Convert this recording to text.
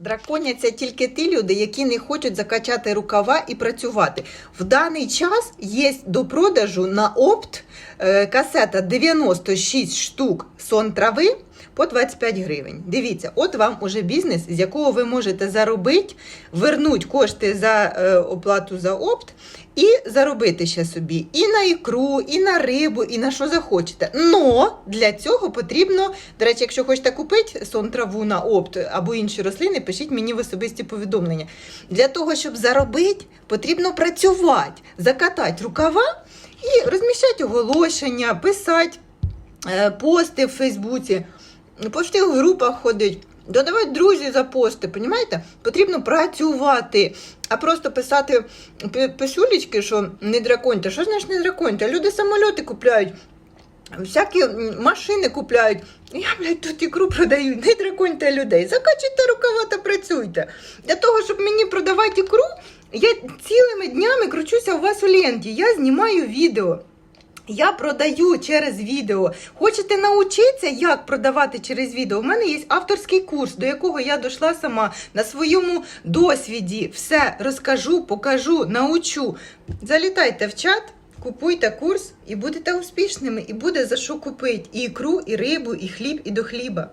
Драконяться тільки ті люди, які не хочуть закачати рукава і працювати. В даний час є до продажу на опт касета 96 штук сон трави по 25 гривень. Дивіться, от вам уже бізнес, з якого ви можете заробити, вернуть кошти за е, оплату за опт і заробити ще собі і на ікру, і на рибу, і на що захочете. Но для цього потрібно, до речі, якщо хочете купити сон траву на опт або інші рослини, пишіть мені в особисті повідомлення. Для того, щоб заробити, потрібно працювати, закатати рукава розміщати оголошення, писати е, пости в Фейсбуці, по всіх групах ходить. Додавати друзі за пости, понімаєте? Потрібно працювати, а просто писати пи- писюлечки, що не драконьте. Що значить не драконьте? Люди самольоти купляють, всякі машини купляють. Я, блядь, тут ікру продаю, не драконьте людей. Закачуйте рукава та працюйте. Для того, щоб мені продавати ікру, я цілими днями кручуся у вас у ленті. Я знімаю відео. Я продаю через відео. Хочете навчитися, як продавати через відео? У мене є авторський курс, до якого я дійшла сама на своєму досвіді. Все розкажу, покажу, научу. Залітайте в чат, купуйте курс і будете успішними. І буде за що купити і ікру, і рибу, і хліб, і до хліба.